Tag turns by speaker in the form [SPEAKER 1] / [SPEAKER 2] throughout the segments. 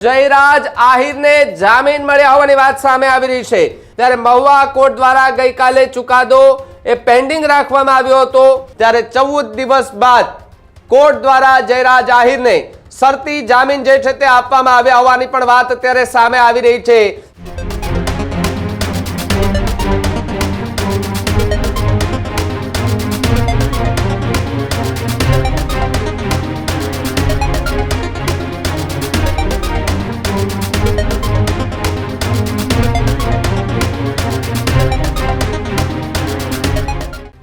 [SPEAKER 1] જયરાજ આહિરને જામીન મળ્યા હોવાની વાત સામે આવી રહી છે. ત્યારે મહુવા કોર્ટ દ્વારા ગઈકાલે ચુકાદો એ પેન્ડિંગ રાખવામાં આવ્યો હતો. ત્યારે ચૌદ દિવસ બાદ કોર્ટ દ્વારા જયરાજ આહિરને શરતી જામીન જે છે તે આપવામાં આવ્યા હોવાની પણ વાત અત્યારે સામે આવી રહી છે.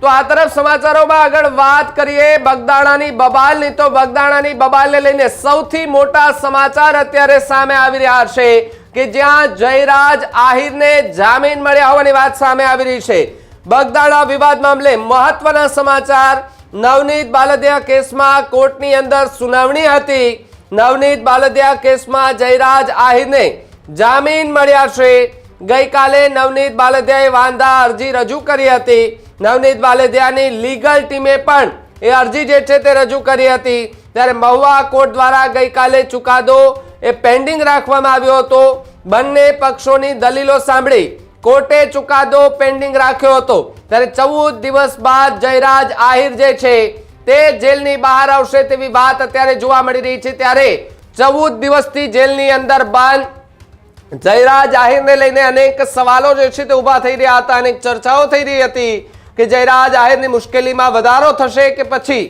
[SPEAKER 1] તો આ તરફ સમાચારોમાં આગળ વાત કરીએ બગદાણાની બબાલની. તો બગદાણાની બબાલને લઈને સૌથી મોટા સમાચાર અત્યારે સામે આવી રહ્યા છે કે જ્યાં જયરાજ આહિરને જામીન મળ્યા હોવાની વાત સામે આવી રહી છે. બગદાણા વિવાદ મામલે મહત્વના સમાચાર. નવનીત બાલદિયા કેસમાં કોર્ટની અંદર સુનાવણી હતી. નવનીત બાલદિયા કેસમાં જયરાજ આહિરને જામીન મળ્યા છે. ગઈકાલે નવનીત બાલદિયાએ વાંધા અરજી રજૂ કરી હતી. નવનીત બાલદિયાની લીગલ ટીમે પણ એ અરજી જે છે તે રજૂ કરી હતી. ત્યારે મહુવા કોર્ટ દ્વારા ગઈકાલે ચુકાદો એ પેન્ડિંગ રાખવામાં આવ્યો હતો. બંને પક્ષોની દલીલો સાંભળી કોર્ટે ચુકાદો પેન્ડિંગ રાખ્યો હતો. ત્યારે ચૌદ દિવસ બાદ જયરાજ આહિર જે છે તે જેલની બહાર આવશે તેવી વાત અત્યારે જોવા મળી રહી છે. ત્યારે ચૌદ દિવસથી જેલની અંદર બંધ જયરાજ આહિરને લઈને અનેક સવાલો જે છે તે ઊભા થઈ રહ્યા હતા. અનેક ચર્ચાઓ થઈ રહી હતી કે જયરાજ આહિરની મુશ્કેલીમાં વધારો થશે કે પછી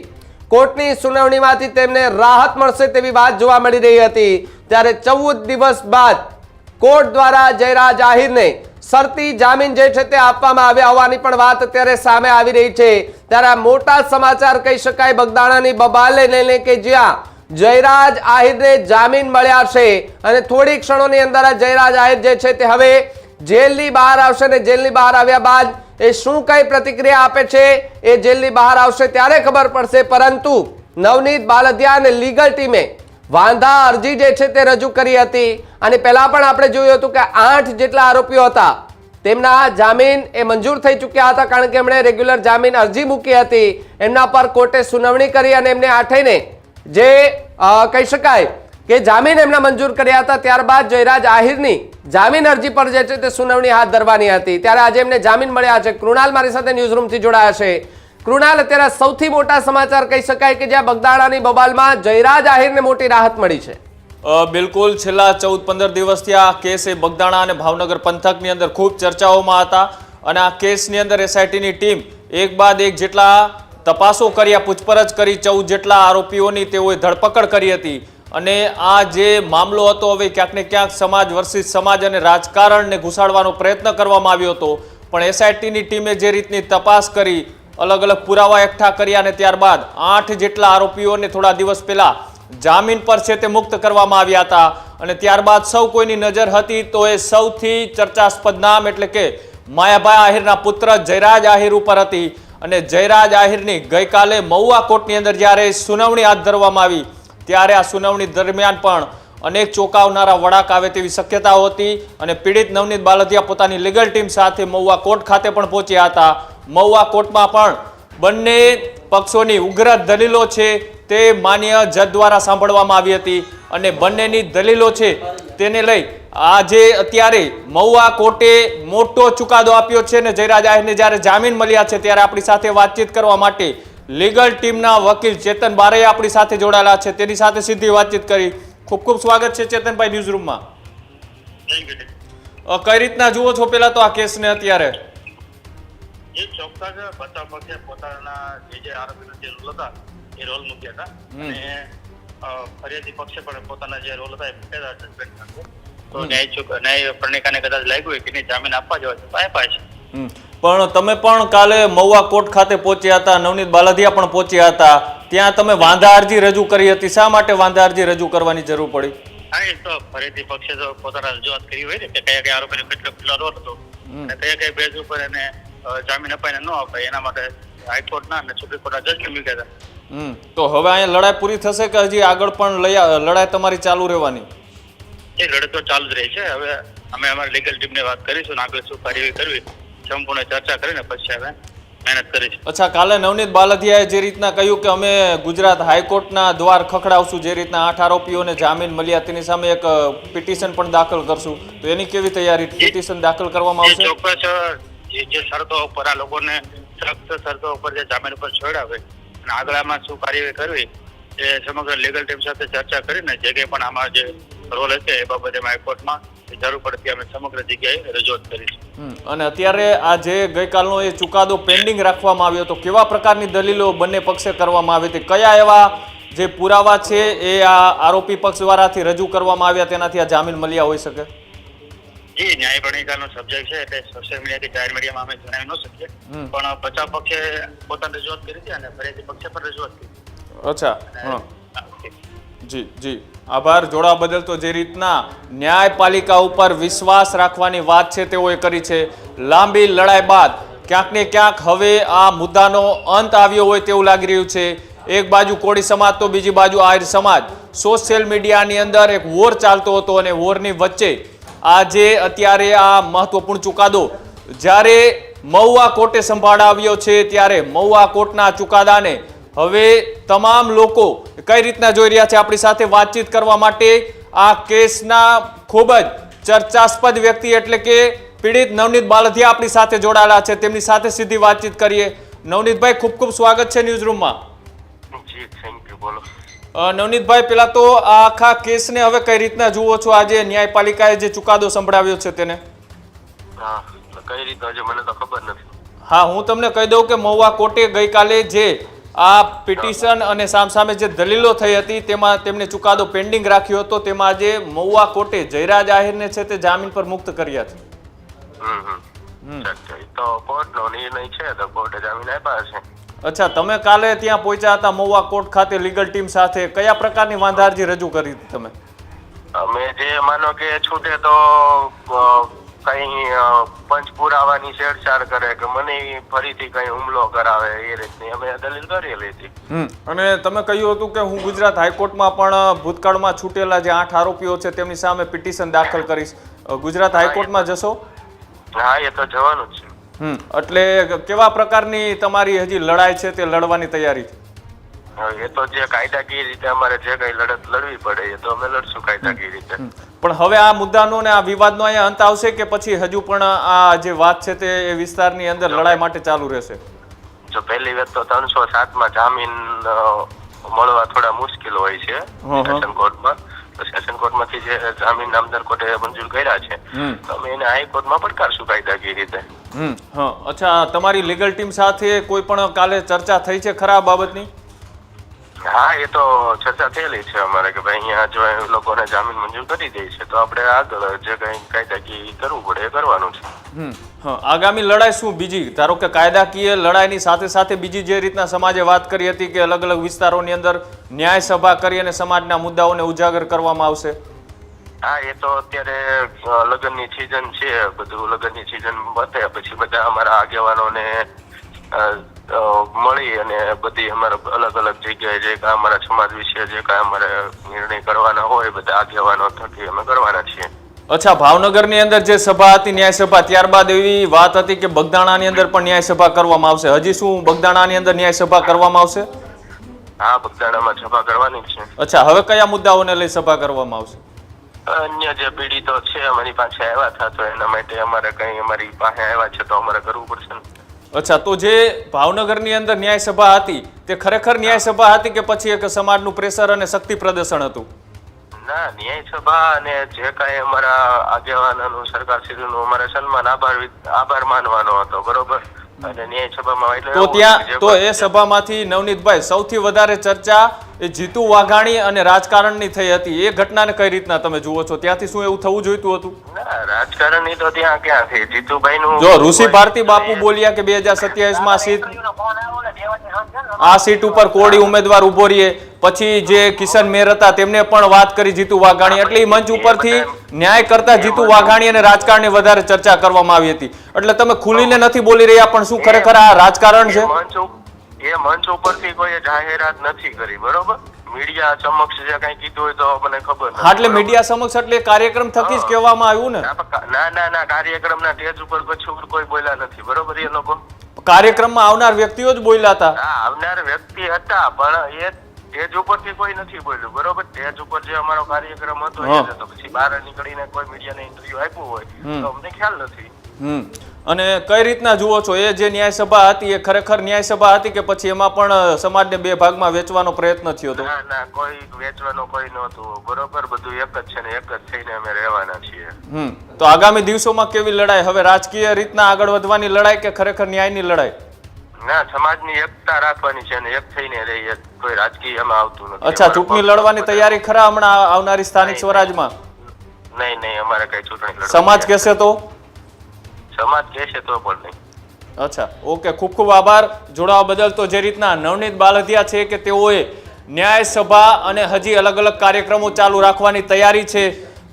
[SPEAKER 1] કોર્ટની સુનાવણીમાંથી તેમને રાહત મળશે તેવી વાત જોવા મળી રહી હતી. ત્યારે ચૌદ દિવસ બાદ કોર્ટ દ્વારા જયરાજ આહિરને શરતી જામીન જે છે તે આપવામાં આવ્યા હોવાની પણ વાત અત્યારે સામે આવી રહી છે. ત્યારે મોટા સમાચાર કહી શકાય, બગદાણાની બબાલને લઈને કે જ્યાં જયરાજ આહિરને જામીન મળ્યા છે અને થોડી ક્ષણોની અંદર જયરાજ આહિર જે છે તે હવે જેલની બહાર આવશે ને જેલની બહાર આવ્યા બાદ એ શું કઈ પ્રતિક્રિયા આપે છે એ જેલની બહાર આવશે ત્યારે ખબર પડશે. પરંતુ નવનીત બાલદિયા અને લીગલ ટીમે વાંધા અરજી જે છે તે રજૂ કરી હતી અને પહેલા પણ આપણે જોયું હતું કે આઠ જેટલા આરોપીઓ હતા તેમના જામીન એ મંજૂર થઈ ચૂક્યા હતા કારણ કે એમણે રેગ્યુલર જામીન અરજી મૂકી હતી. એમના પર કોર્ટે સુનાવણી કરી અને એમને આઠેયને જે કહી શકાય કે જામીન એમના મંજૂર કર્યા હતા. ત્યારબાદ જયરાજ આહિરની જામીન અરજી પર જે છે તે સુનાવણી હાથ ધરવાની હતી. ત્યારે આજે એમને જામીન મળ્યા છે. કૃણાલ મારી સાથે ન્યૂઝરૂમથી જોડાયા છે. કૃણાલ, અત્યારે સૌથી મોટા સમાચાર કહી શકાય કે જ્યાં બગદાણાની બબાલમાં જયરાજ આહિરને મોટી રાહત મળી છે.
[SPEAKER 2] બિલકુલ. છેલ્લા ચૌદ પંદર દિવસથી આ કેસ એ બગદાણા અને ભાવનગર પંથકની અંદર ખૂબ ચર્ચાઓમાં હતા. અને આ કેસની અંદર એસઆઈટીની ટીમ એક બાદ એક જેટલા તપાસો કર્યા, પૂછપરછ કરી, ચૌદ જેટલા આરોપીઓની તેઓએ ધરપકડ કરી હતી. અને આ જે મામલો હતો, હવે ક્યાંક ને ક્યાંક સમાજ વર્ષિત સમાજ અને રાજકારણને ઘુસાડવાનો પ્રયત્ન કરવામાં આવ્યો હતો. પણ એસઆઈટીની ટીમે જે રીતની તપાસ કરી, અલગ અલગ પુરાવા એકઠા કર્યા અને ત્યારબાદ આઠ જેટલા આરોપીઓને થોડા દિવસ પહેલા જામીન પર છે તે મુક્ત કરવામાં આવ્યા હતા. અને ત્યારબાદ સૌ કોઈની નજર હતી તો એ સૌથી ચર્ચાસ્પદ નામ એટલે કે માયાભાઈ આહિરના પુત્ર જયરાજ આહિર ઉપર હતી. અને જયરાજ આહિરની ગઈકાલે મહુવા કોર્ટની અંદર જ્યારે સુનાવણી હાથ ધરવામાં આવી, ત્યારે આ સુનાવણી દરમિયાન પણ અનેક ચોંકાવનારા વળાક આવે તેવી શક્યતાઓ હતી અને પીડિત નવનીત બાલધિયા પોતાની લીગલ ટીમ સાથે મહુવા કોર્ટ ખાતે પણ પહોંચ્યા હતા. મહુવા કોર્ટમાં પણ બંને પક્ષોની ઉગ્ર દલીલો છે તે માન્ય જજ દ્વારા સાંભળવામાં આવી હતી અને બંનેની દલીલો છે તેને લઈ આજે અત્યારે મહુવા કોર્ટે મોટો ચુકાદો આપ્યો છે ને જયરાજ આહિરને જ્યારે જામીન મળ્યા છે ત્યારે આપણી સાથે વાતચીત કરવા માટે લીગલ ટીમના વકીલ ચેતન બારે આપણી સાથે જોડાયેલા છે. તેની સાથે સીધી વાતચીત કરી. ખૂબ ખૂબ સ્વાગત છે ચેતનભાઈ ન્યૂઝ રૂમમાં કઈ રીતના જુઓ છો પેલા તો આ કેસને અત્યારે?
[SPEAKER 3] એ ચોક્કસ બચાવ પક્ષે પોતાના જે જે આરોપીના જે રોલ હતા એ રોલ મૂક્યા હતા. અને ફરિયાદી પક્ષે પણ પોતાના જે રોલ હતા એ હતા સસ્પેન્ડ તો ન્યાય ચૂક ન્યાય પ્રણિકાને કદાચ લાગ્યું હોય કે નહીં જામીન આપવા જવા છે તો આપ્યા છે.
[SPEAKER 2] પણ તમે પણ કાલે મહુવા કોર્ટ ખાતે પહોંચ્યા હતા નવનીત બાલાધિયા પણ પહોંચ્યા હતા. ત્યાં તમે વાંધા અરજી રજૂ કરી હતી. શા માટે વાંધા અરજી રજૂ કરવાની જરૂર પડી?
[SPEAKER 3] હા એ તો ફરિયાદી પક્ષે તો પોતાના રજૂઆત કરી હોય ને કે કયા કયા આરોપીને કેટલો કેટલો રોલ હતો. અને કયા કયા બેઝ ઉપર એને જામીન અપાઈને ન અપાય એના માટે હાઈકોર્ટના અને સુપ્રીમ કોર્ટના જજ મૂક્યા હતા.
[SPEAKER 2] તો હવે અહીંયા લડાઈ પૂરી થશે કે હજી આગળ પણ લડાઈ તમારી ચાલુ રહેવાની?
[SPEAKER 3] એ લડત તો ચાલુ જ રહી છે. હવે અમે અમારી લીગલ ટીમને વાત કરીશું આગળ શું કાર્યવાહી કરવી સંપૂર્ણ ચર્ચા કરીને પછી હવે મહેનત કરીશું.
[SPEAKER 2] અચ્છા કાલે નવનીત બાલધિયાએ જે રીતના કહ્યું કે અમે ગુજરાત હાઈકોર્ટના દ્વાર ખખડાવશું જે રીતના આઠ આરોપીઓને જામીન મળ્યા તેની સામે એક પિટિશન પણ દાખલ કરશું. તો એની કેવી તૈયારી? પિટિશન દાખલ કરવામાં આવશે?
[SPEAKER 3] ચોક્કસ જે શરતો ઉપર આ લોકોને સખ્ત શરતો ઉપર જે જામીન ઉપર છોડાવે અને આગળમાં શું કાર્યવાહી કરવી એ સમગ્ર લીગલ ટીમ સાથે ચર્ચા કરીને જે કંઈ પણ આમાં જે રોલ હશે એ બાબતે હાઈકોર્ટમાં જરૂર પડતી અમે સમગ્ર જગ્યાએ રજૂઆત કરીશું.
[SPEAKER 2] અને અત્યારે આ જે ગઈકાલનો એ ચુકાદો પેન્ડિંગ રાખવામાં આવ્યો તો કેવા પ્રકારની દલીલો બંને પક્ષે કરવામાં આવી હતી? કયા એવા જે પુરાવા છે એ આ આરોપી પક્ષ દ્વારાથી રજૂ કરવામાં આવ્યા? તેનાથી આ જામીન મળ્યા હોઈ શકે?
[SPEAKER 3] જી ન્યાય પ્રણિકાનો સબ્જેક્ટ છે એટલે સોશિયલ મીડિયા કે જાહેર મીડિયામાં અમે જણાવી ન શકીએ. પણ બચાવ પક્ષે પોતાની રજૂઆત કરી હતી અને ફરિયાદી પક્ષે પણ રજૂઆત કરી
[SPEAKER 2] અચ્છા જી જી. આભાર. જોડા બદલ તો જે રીતના ન્યાયપાલિકા ઉપર વિશ્વાસ રાખવાની વાત છે તેઓએ કરી છે. લાંબી લડાઈ બાદ ક્યાંક ને ક્યાંક હવે આ મુદ્દાનો અંત આવ્યો હોય તેવું લાગી રહ્યું છે. એક બાજુ કોળી સમાજ તો બીજી બાજુ આહિર સમાજ. સોશિયલ મીડિયાની અંદર એક વોર ચાલતો હતો અને વોરની વચ્ચે આજે અત્યારે આ મહત્વપૂર્ણ ચુકાદો જ્યારે મહુવા કોર્ટે સંભાળાવ્યો છે, ત્યારે મહુવા કોર્ટના ચુકાદાને હવે તમામ લોકો કઈ રીતના જોઈ રહ્યા છે આપણી સાથે વાતચીત કરવા માટે? આ કેસના ખૂબ જ ચર્ચાસ્પદ વ્યક્તિ એટલે કે પીડિત નવનીત બાલધિયા આપણી સાથે જોડાયેલા છે. તેમની સાથે સીધી વાતચીત કરીએ. નવનીતભાઈ, ખૂબ ખૂબ સ્વાગત છે ન્યૂઝ રૂમમાં. નવનીતભાઈ પેલા તો આ આખા કેસને હવે કઈ રીતના જુઓ છો? આજે ન્યાયપાલિકાએ જે ચુકાદો સંભળાવ્યો છે તેને?
[SPEAKER 4] હા કઈ રીતના છે મને તો ખબર નથી.
[SPEAKER 2] હા હું તમને કહી દઉં કે મહુવા કોર્ટે ગઈકાલે જે આ પિટિશન અને સામસામે જે દલીલો થઈ હતી તેમાં તેમણે ચુકાદો પેન્ડિંગ રાખ્યો હતો. તેમાં આજે મહુવા કોર્ટે જયરાજ આહિરને છે તે જામીન પર મુક્ત કર્યા છે.
[SPEAKER 4] તો કોર્ટનો નિર્ણય છે તો કોર્ટે જામીન આપ્યા છે
[SPEAKER 2] અચ્છા તમે કાલે ત્યાં પહોંચ્યા હતા મહુવા કોર્ટ ખાતે લીગલ ટીમ સાથે. કયા પ્રકારની વાંધા અરજી રજૂ કરી હતી તમે?
[SPEAKER 4] અમે જે માનો કે છૂટે તો કઈ પંચ પુરાવાની છેડછાડ કરે કે મને ફરીથી કઈ હુમલો કરાવે એ રીતની અમે દલીલ કરેલી હતી.
[SPEAKER 2] અને તમે કહ્યું હતું કે હું ગુજરાત હાઈકોર્ટમાં પણ ભૂતકાળમાં છૂટેલા જે આઠ આરોપીઓ છે તેમની સામે પિટિશન દાખલ કરીશ. ગુજરાત હાઈકોર્ટમાં જશો?
[SPEAKER 4] હા એ તો જવાનું જ છે.
[SPEAKER 2] એટલે કેવા પ્રકારની તમારી હજી લડાઈ છે તે લડવાની તૈયારી છે?
[SPEAKER 4] એ તો જે કાયદાકીય રીતે અમારે જે કઈ લડત લડવી પડે એ તો અમે લડશું કાયદાકીય રીતે.
[SPEAKER 2] પણ હવે આ મુદ્દાનો ને આ વિવાદનો અહીંયા અંત આવશે કે પછી હજુ પણ આ જે વાત છે તે એ વિસ્તારની અંદર લડાઈ માટે ચાલુ રહેશે?
[SPEAKER 4] જો પહેલી વાત તો ત્રણસો સાતમાં જામીન મળવા થોડા મુશ્કેલ હોય છે. સેશન કોર્ટમાં. તો સેશન કોર્ટમાંથી જે જામીન નામદાર કોર્ટે મંજૂર કર્યા છે. તો અમે એને હાઈકોર્ટમાં પડકારશું કાયદાકીય રીતે.
[SPEAKER 2] હમ હા. અચ્છા તમારી લીગલ ટીમ સાથે કોઈ પણ કાલે ચર્ચા થઈ છે ખરા બાબતની?
[SPEAKER 4] હા એ તો ચર્ચા થયેલી છે અમારે કે ભાઈ અહીંયા જો એ લોકોને જામીન મંજૂર કરી દે છે તો આપણે આગળ જે કંઈ કાયદાકીય કરવું પડે એ કરવાનું છે.
[SPEAKER 2] હમ હા. આગામી લડાઈ શું બીજી? ધારો કે કાયદાકીય લડાઈની સાથે સાથે બીજી જે રીતના સમાજે વાત કરી હતી કે અલગ અલગ વિસ્તારોની અંદર ન્યાય સભા કરી અને સમાજના મુદ્દાઓને ઉજાગર કરવામાં આવશે.
[SPEAKER 4] હા એ તો અત્યારે લગ્નની સિઝન છે બધું લગ્નની સિઝન પતે પછી બધા અમારા આગેવાનોને મળી અને બધી અમારા અલગ અલગ જગ્યાએ જે કાંઈ અમારા સમાજ વિશે જે કાંઈ અમારે નિર્ણય કરવાના હોય બધા આગેવાનો થકી અમે કરવાના છીએ.
[SPEAKER 2] અચ્છા ભાવનગરની અંદર જે સભા હતી ન્યાય સભા ત્યારબાદ એવી વાત હતી કે બગદાણાની અંદર પણ ન્યાય સભા કરવામાં આવશે. હજી શું બગદાણાની અંદર ન્યાય સભા કરવામાં આવશે?
[SPEAKER 4] હા બગદાણામાં સભા કરવાની છે.
[SPEAKER 2] અચ્છા હવે કયા મુદ્દાઓને લઈ સભા કરવામાં આવશે?
[SPEAKER 4] અન્ય જે પીડિતો છે અમારી પાસે આવ્યા હતા તો એના માટે અમારે કંઈ અમારી પાસે આવ્યા છે તો અમારે કરવું પડશે ને.
[SPEAKER 2] અચ્છા તો જે ભાવનગરની અંદર ન્યાય સભા હતી તે ખરેખર ન્યાય સભા હતી કે પછી એક સમાજનું પ્રેશર અને શક્તિ પ્રદર્શન હતું?
[SPEAKER 4] ના ન્યાય સભા અને જે કાંઈ અમારા આગેવાનોનું સરકારશ્રીનું અમારે સન્માન આભાર આભાર માનવાનો હતો બરોબર? અને ન્યાય સભામાં એટલે
[SPEAKER 2] તો ત્યાં તો એ સભામાંથી નવનીતભાઈ સૌથી વધારે ચર્ચા એ જીતુ વાઘાણી અને રાજકારણની થઈ હતી. એ ઘટનાને કઈ રીતના તમે જુઓ છો? ત્યાંથી શું એવું થવું જોઈતું હતું?
[SPEAKER 4] રાજકારણની તો ત્યાં ક્યાં છે? જીતુભાઈ નું
[SPEAKER 2] જો ઋષિ ભારતી બાપુ બોલ્યા કે બે હજાર સત્યાવીસમાં સીટ આ સીટ ઉપર કોળી ઉમેદવાર ઊભો રહીએ. પછી જે કિશન મેર હતા તેમને પણ વાત કરી જીતુ વાઘાણી. એટલે મંચ ઉપરથી ન્યાય કરતા જીતુ વાઘાણી અને રાજકારણની વધારે ચર્ચા કરવામાં આવી હતી. એટલે તમે ખુલીને નથી બોલી રહ્યા પણ શું ખરેખર આ રાજકારણ છે?
[SPEAKER 4] એ મંચ ઉપરથી કોઈ જાહેરાત નથી કરી બરોબર? મીડિયા સમક્ષ જે કઈ કીધું હોય તો મને ખબર નથી.
[SPEAKER 2] એટલે મીડિયા સમક્ષ એટલે કાર્યક્રમ થકી જ કહેવામાં આવ્યું ને?
[SPEAKER 4] ના, ના ના કાર્યક્રમના સ્ટેજ ઉપર પછી કોઈ બોલ્યા નથી બરોબર એ લોકો?
[SPEAKER 2] કાર્યક્રમમાં આવનાર વ્યક્તિઓ જ બોલ્યા હતા.
[SPEAKER 4] આવનાર વ્યક્તિ હતા પણ એ સ્ટેજ ઉપરથી કોઈ નથી બોલ્યું બરોબર? સ્ટેજ ઉપર જે અમારો કાર્યક્રમ હતો એ હતો. પછી બહાર નીકળીને કોઈ મીડિયાને ઇન્ટરવ્યુ આપ્યું હોય તો અમને ખ્યાલ નથી.
[SPEAKER 2] અને કઈ રીતના જુઓ છો? એ જે ન્યાય સભા હતી એ ખરેખર ન્યાય સભા હતી કે પછી એમાં પણ સમાજને બે ભાગમાં વેચવાનો પ્રયત્ન થયો હતો?
[SPEAKER 4] ના ના કોઈ વેચવાનો કોઈ નહોતું. બરોબર બધું એક જ છે ને એક જ થઈને અમે રહેવાના છીએ.
[SPEAKER 2] હમ તો આગામી દિવસોમાં કેવી લડાઈ? હવે રાજકીય રીતના આગળ વધવાની લડાઈ કે ખરેખર ન્યાયની લડાઈ?
[SPEAKER 4] ના સમાજની એકતા રાખવાની છે ને એક થઈને રહીએ. કોઈ રાજકીયમાં આવતું નથી.
[SPEAKER 2] અચ્છા ચૂંટણી લડવાની તૈયારી ખરા હમણાં આવનારી સ્થાનિક સ્વરાજમાં?
[SPEAKER 4] નહીં. નહીં અમારે કઈ ચૂંટણી
[SPEAKER 2] સમાજ કહેશે તો?
[SPEAKER 4] સમાજ કહેશે તો પણ નહીં.
[SPEAKER 2] અચ્છા, ઓકે, ખૂબ ખૂબ આભાર. જોડાવા બદલ તો જે રીતના નવનીત બાલધિયા છે કે તેઓએ ન્યાય સભા અને હજી અલગ અલગ કાર્યક્રમો ચાલુ રાખવાની તૈયારી છે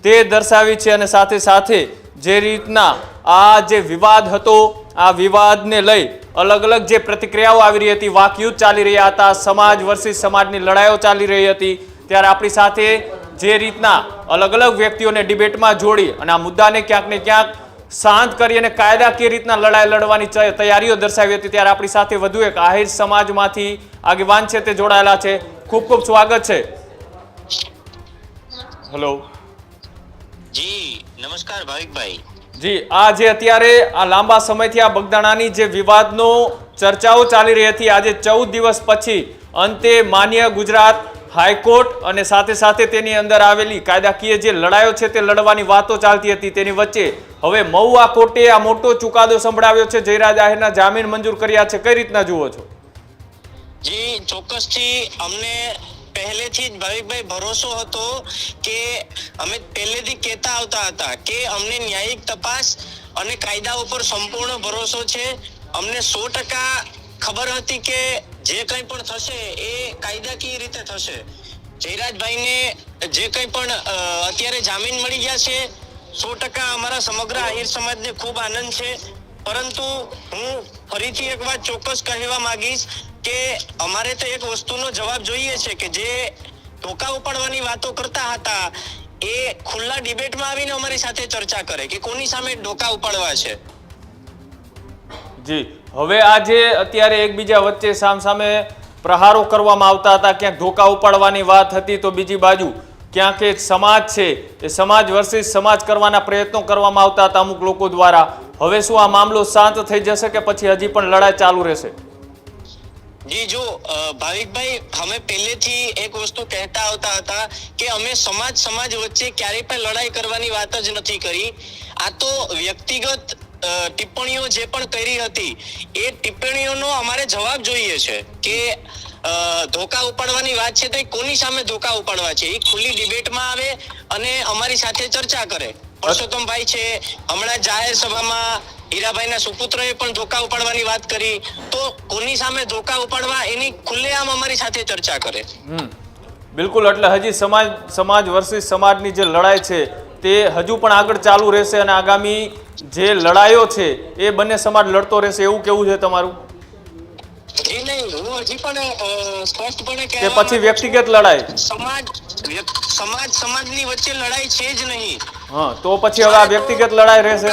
[SPEAKER 2] તે દર્શાવી છે અને સાથે સાથે જે રીતના આ જે વિવાદ હતો, આ વિવાદને લઈ અલગ અલગ જે પ્રતિક્રિયાઓ આવી રહી હતી વાકયુદ્ધ ચાલી રહ્યા હતા, સમાજ વર્સિસ સમાજની લડાઈઓ ચાલી રહી હતી, ત્યારે આપણી સાથે જે રીતના અલગ અલગ વ્યક્તિઓને ડિબેટમાં જોડી અને આ મુદ્દાને ક્યાંક ને ક્યાંક શાંત કરી અને કાયદાકીય રીતના લડાઈ લડવાની તૈયારીઓ દર્શાવી હતી. ત્યારે આપણી સાથે વધુ એક આહિર સમાજમાંથી આગેવાન છે તે જોડાયેલા છે. ખૂબ ખૂબ સ્વાગત છે. હેલો.
[SPEAKER 5] જી નમસ્કાર ભાવિકભાઈ.
[SPEAKER 2] જી આ જે અત્યારે આ લાંબા સમયથી આ બગદાણાની જે વિવાદનો ચર્ચાઓ ચાલી રહી હતી આજે ચૌદ દિવસ પછી અંતે માન્ય ગુજરાત હાઈકોર્ટ અને સાથે સાથે તેની અંદર આવેલી કાયદાકીય જે લડાઈઓ છે તે લડવાની વાતો ચાલતી હતી તેની વચ્ચે હવે મહુવા કોર્ટે આ મોટો ચુકાદો સંભળાવ્યો છે. જયરાજ આહિરના જામીન મંજૂર કર્યા છે. કઈ રીતના જુઓ છો?
[SPEAKER 5] જી, ચોક્કસથી અમને પહેલેથી જ ભાવિકભાઈ ભરોસો હતો કે અમે પહેલેથી કહેતા આવતા હતા કે અમને ન્યાયિક તપાસ અને કાયદા ઉપર સંપૂર્ણ ભરોસો છે. અમને સો ટકા ખબર હતી કે જે કંઈ પણ થશે એ કાયદાકીય રીતે થશે. જયરાજભાઈને જે કંઈ પણ અત્યારે જામીન મળી ગયા છે, સો ટકા અમારા સમગ્ર આહિર સમાજને ખૂબ આનંદ છે. પરંતુ હું ફરીથી એક વાત ચોક્કસ કહેવા માંગીશ કે અમારે તો એક વસ્તુનો જવાબ જોઈએ છે કે જે ટોકા ઉપાડવાની વાતો કરતા હતા એ ખુલ્લા ડિબેટમાં આવીને અમારી સાથે ચર્ચા કરે કે કોની સામે ડોકા ઉપાડવા છે?
[SPEAKER 2] જી. હવે આજે અત્યારે એકબીજા વચ્ચે સામસામે પ્રહારો કરવામાં આવતા હતા. ક્યાંક ધોકા ઉપાડવાની વાત હતી તો બીજી બાજુ ક્યાંક એક સમાજ છે, એ સમાજ વર્સિસ સમાજ કરવાના પ્રયત્નો કરવામાં આવતા હતા અમુક લોકો દ્વારા. હવે શું આ મામલો શાંત થઈ જશે કે પછી હજી પણ લડાઈ ચાલુ રહેશે?
[SPEAKER 5] જી, જો ભાવિકભાઈ, અમે પહેલેથી એક વસ્તુ કહેતા આવતા હતા કે અમે સમાજ સમાજ વચ્ચે ક્યારેય પણ લડાઈ કરવાની વાત જ નથી કરી. આ તો વ્યક્તિગત ટિપ્પણીઓ જે પણ કરી હતી, એ ટિપ્પણીઓનો અમારે જવાબ જોઈએ છે કે ધોકા ઉપાડવાની વાત છે તો એ કોની સામે ધોકા ઉપાડવા છે? એ ખુલ્લી ડિબેટમાં આવે અને અમારી સાથે ચર્ચા કરે. પરસોત્તમભાઈ છે, હમણાં જાહેર સભામાં હીરાભાઈના સુપુત્રએ પણ ધોકા ઉપાડવાની વાત કરી. તો કોની સામે ધોકા ઉપાડવા એની ખુલ્લેઆમ અમારી સાથે ચર્ચા કરે.
[SPEAKER 2] બિલકુલ, એટલે હજી સમાજ સમાજ વર્સિસ સમાજની જે લડાઈ છે તે હજુ પણ આગળ ચાલુ રહેશે અને આગામી જે લડાઈઓ છે એ બંને સમાજ લડતો રહેશે એવું કેવું છે તમારું? કે પછી વ્યક્તિગત લડાઈ?
[SPEAKER 5] સમાજ સમાજ સમાજની વચ્ચે લડાઈ છે જ નહીં.
[SPEAKER 2] હા તો પછી હવે આ વ્યક્તિગત લડાઈ રહેશે?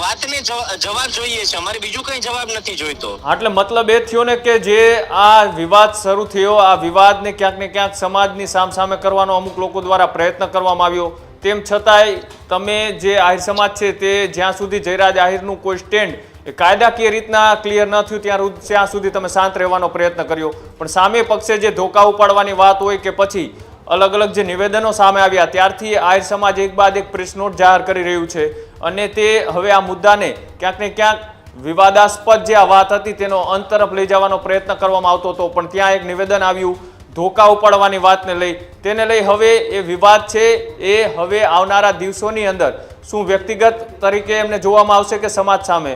[SPEAKER 5] વાતને જવાબ જોઈએ છે. અમારે બીજું કઈ જવાબ નથી જોઈતો.
[SPEAKER 2] એટલે મતલબ એ થયો ને કે જે આ વિવાદ શરૂ થયો આ વિવાદને ક્યાંક ને ક્યાંક સમાજની સામસામે કરવાનો અમુક લોકો દ્વારા પ્રયત્ન કરવામાં આવ્યો. તેમ છતાંય તમે જે આહિર સમાજ છે તે જ્યાં સુધી જયરાજ આહિરનું કોઈ સ્ટેન્ડ એ કાયદાકીય રીતના ક્લિયર ન થયું ત્યાં ત્યાં સુધી તમે શાંત રહેવાનો પ્રયત્ન કર્યો. પણ સામે પક્ષે જે ધોકા ઉપાડવાની વાત હોય કે પછી અલગ અલગ જે નિવેદનો સામે આવ્યા ત્યારથી આહિર સમાજ એક બાદ એક પ્રેસ નોટ જાહેર કરી રહ્યું છે. અને તે હવે આ મુદ્દાને ક્યાંક ને ક્યાંક વિવાદાસ્પદ જે આ વાત હતી તેનો અંત તરફ લઈ જવાનો પ્રયત્ન કરવામાં આવતો હતો. પણ ત્યાં એક નિવેદન આવ્યું ધોકા ઉપાડવાની વાતને લઈ. તેને લઈ હવે એ વિવાદ છે એ હવે આવનારા દિવસોની અંદર શું વ્યક્તિગત તરીકે એમને જોવામાં આવશે કે સમાજ સામે?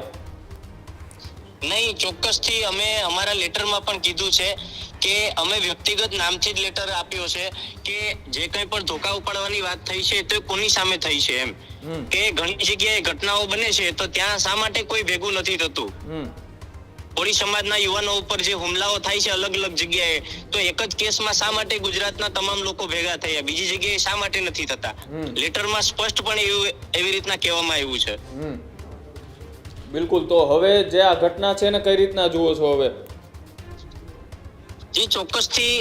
[SPEAKER 5] નહીં ચોક્કસથી અમે અમારા લેટરમાં પણ કીધું છે કે અમે વ્યક્તિગત નામથી જ લેટર આપ્યો છે કે જે કંઈ પણ ધોકા ઉપાડવાની વાત થઈ છે તે કોની સામે થઈ છે એમ. કે ઘણી જગ્યાએ ઘટનાઓ બને છે તો ત્યાં શા માટે કોઈ ભેગું નથી થતું? કોળી સમાજના યુવાનો ઉપર જે હુમલાઓ થાય છે અલગ અલગ જગ્યાએ તો એક જ કેસમાં શા માટે ગુજરાતના તમામ લોકો ભેગા થયા? બીજી જગ્યાએ શા માટે નથી થતા? લેટરમાં સ્પષ્ટપણે એવું એવી રીતના કહેવામાં આવ્યું છે.
[SPEAKER 2] બિલકુલ. તો હવે જે આ ઘટના છે ને કઈ રીતના જુઓ છો હવે?
[SPEAKER 5] જી ચોક્કસથી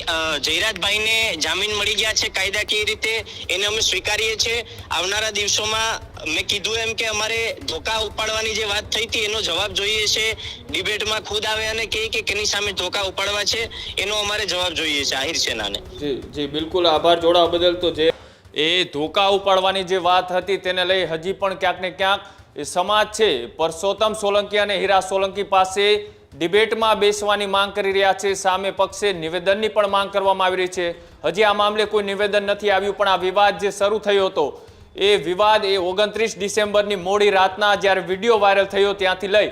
[SPEAKER 5] જયરાજભાઈને જામીન મળી ગયા છે કાયદાકીય રીતે, એને અમે સ્વીકારીએ છીએ. આવનારા દિવસોમાં મેં કીધું એમ કે અમારે ધોકા ઉપાડવાની જે વાત થઈ હતી, એનો જવાબ જોઈએ છે. ડિબેટમાં ખુદ આવે અને કહે કે કેની સામે ધોકા ઉપાડવા છે, એનો અમારે જવાબ જોઈએ છે, આહિર સેનાને.
[SPEAKER 2] જી જી, બિલકુલ. આભાર જોડાવા બદલ તો જે એ ધોકા ઉપાડવાની જે વાત હતી તેને લઈ હજી પણ ક્યાંક ને ક્યાંક સમાજ છે. પરસોત્તમ સોલંકી અને હીરા સોલંકી પાસે ડિબેટમાં બેસવાની માંગ કરી રહ્યા છે. સામે પક્ષે નિવેદનની પણ માંગ કરવામાં આવી રહી છે. હજી આ મામલે કોઈ નિવેદન નથી આવ્યું, પણ આ વિવાદ જે શરૂ થયો હતો, એ વિવાદ એ ઓગણત્રીસ ડિસેમ્બરની મોડી રાતના જ્યારે વીડિયો વાયરલ થયો ત્યાંથી લઈ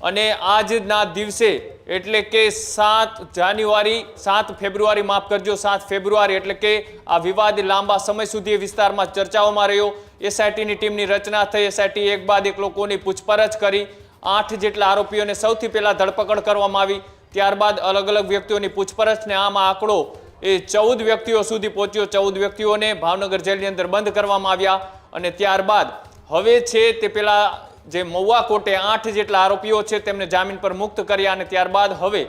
[SPEAKER 2] અને આજના દિવસે એટલે કે સાત જાન્યુઆરી, સાત ફેબ્રુઆરી, માફ કરજો, સાત ફેબ્રુઆરી એટલે કે આ વિવાદ લાંબા સમય સુધી એ વિસ્તારમાં ચર્ચાઓમાં રહ્યો. એસઆઈટીની ટીમની રચના થઈ એસઆઈટી એક બાદ એક લોકોની પૂછપરછ કરી આઠ જેટલા આરોપીઓને સૌથી પહેલા ધરપકડ કરવામાં આવી. ત્યારબાદ અલગ અલગ વ્યક્તિઓની પૂછપરછને આમાં આંકડો એ ચૌદ વ્યક્તિઓ સુધી પહોંચ્યો. ચૌદ વ્યક્તિઓને ભાવનગર જેલની અંદર બંધ કરવામાં આવ્યા અને ત્યારબાદ હવે છે તે પેલા જે મહુવા કોર્ટે આઠ જેટલા આરોપીઓ છે તેમને જામીન પર મુક્ત કર્યા અને ત્યારબાદ હવે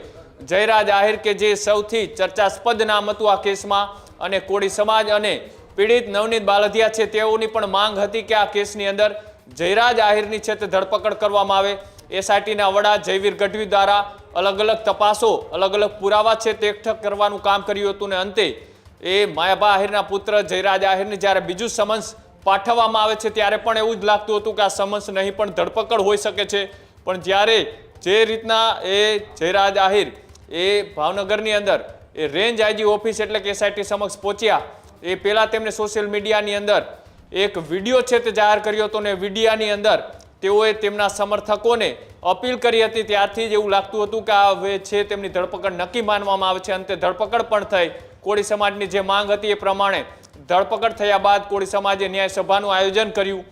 [SPEAKER 2] જયરાજ આહિર કે જે સૌથી ચર્ચાસ્પદ નામ હતું આ કેસમાં અને કોળી સમાજ અને પીડિત નવનીત બાલધિયા છે તેઓની પણ માંગ હતી કે આ કેસની અંદર જયરાજ આહિરની છે તે ધરપકડ કરવામાં આવે. એસઆઈટીના વડા જયવીર ગઢવી દ્વારા અલગ અલગ તપાસો, અલગ અલગ પુરાવા છે તે એકઠક કરવાનું કામ કર્યું હતું ને અંતે એ માયાભા આહિરના પુત્ર જયરાજ આહિરને જ્યારે બીજું સમન્સ પાઠવવામાં આવે છે ત્યારે પણ એવું જ લાગતું હતું કે આ સમન્સ નહીં પણ ધરપકડ હોઈ શકે છે. પણ જ્યારે જે રીતના એ જયરાજ આહિર એ ભાવનગરની અંદર એ રેન્જ આઈજી ઓફિસ એટલે કે એસઆઈટી સમક્ષ પહોંચ્યા, એ પહેલાં તેમને સોશિયલ મીડિયાની અંદર એક વીડિયો છે તે જાહેર કર્યો હતો ને વિડીયાની અંદર તેઓએ તેમના સમર્થકોને અપીલ કરી હતી. ત્યારથી જ એવું લાગતું હતું કે આ હવે છે તેમની ધરપકડ નક્કી માનવામાં આવે છે. અંતે ધરપકડ પણ થઈ. કોળી સમાજની જે માંગ હતી એ પ્રમાણે ધરપકડ થયા બાદ કોળી સમાજે ન્યાય સભાનું આયોજન કર્યું.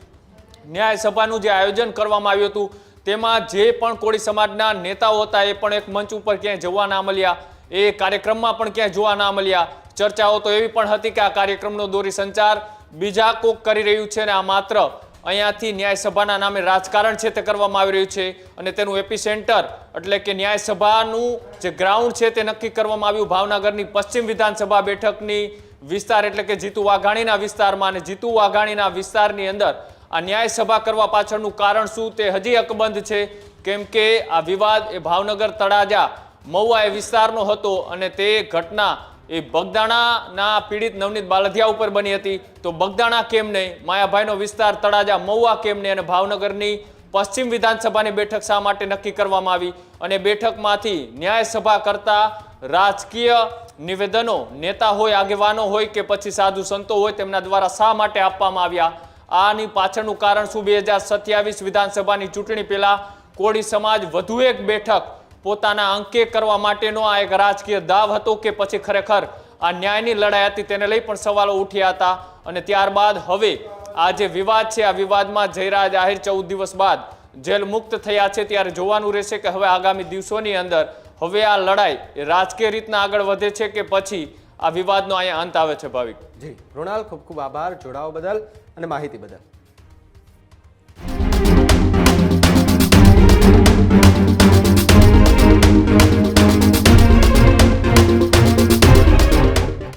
[SPEAKER 2] ન્યાય સભાનું જે આયોજન કરવામાં આવ્યું હતું, તેમાં જે પણ કોળી સમાજના નેતાઓ હતા એ પણ એક મંચ ઉપર ક્યાંય જોવા ના મળ્યા. એ કાર્યક્રમમાં પણ ક્યાંય જોવા ના મળ્યા. ચર્ચાઓ તો એવી પણ હતી કે આ કાર્યક્રમનો દોરી સંચાર બીજા કોક કરી રહ્યું છે ને આ માત્ર અહીંયાથી ન્યાયસભાના નામે રાજકારણ છે તે કરવામાં આવી રહ્યું છે અને તેનું એપી સેન્ટર એટલે કે ન્યાયસભાનું જે ગ્રાઉન્ડ છે તે નક્કી કરવામાં આવ્યું. ભાવનગરની પશ્ચિમ વિધાનસભા બેઠકની વિસ્તાર એટલે કે જીતુ વાઘાણીના વિસ્તારમાં અને જીતુ વાઘાણીના વિસ્તારની અંદર આ ન્યાયસભા કરવા પાછળનું કારણ શું તે હજી અકબંધ છે. કેમ કે આ વિવાદ એ ભાવનગર તળાજા મહુવા એ વિસ્તારનો હતો અને તે ઘટના એ બગદાણાના પીડિત નવનીત બાલધિયા ઉપર બની હતી. તો બગદાણા કેમ નહીં? માયાભાઈનો વિસ્તાર તળાજા મહુવા કેમ નહીં? અને ભાવનગરની પશ્ચિમ વિધાનસભાની બેઠક શા માટે નક્કી કરવામાં આવી? અને બેઠકમાંથી ન્યાયસભા કરતા રાજકીય નિવેદનો નેતા હોય, આગેવાનો હોય કે પછી સાધુ સંતો હોય, તેમના દ્વારા શા માટે આપવામાં આવ્યા? આની પાછળનું કારણ શું? બે હજાર સત્યાવીસ વિધાનસભાની ચૂંટણી પહેલા કોળી સમાજ વધુ એક બેઠક પોતાના અંકે કરવા માટેનો આ એક રાજકીય દાવ હતો કે પછી ખરેખર આ ન્યાયની લડાઈ હતી તેને લઈ પણ સવાલો ઉઠ્યા હતા અને ત્યારબાદ હવે આ જે વિવાદ છે, આ વિવાદમાં જયરાજ આહિર ચૌદ દિવસ બાદ જેલ મુક્ત થયા છે ત્યારે જોવાનું રહેશે કે હવે આગામી દિવસોની અંદર હવે આ લડાઈ રાજકીય રીતના આગળ વધે છે કે પછી આ વિવાદનો અહીંયા અંત આવે છે ભાવિક.
[SPEAKER 1] જી મૃણાલ ખૂબ ખૂબ આભાર જોડાવા બદલ અને માહિતી બદલ.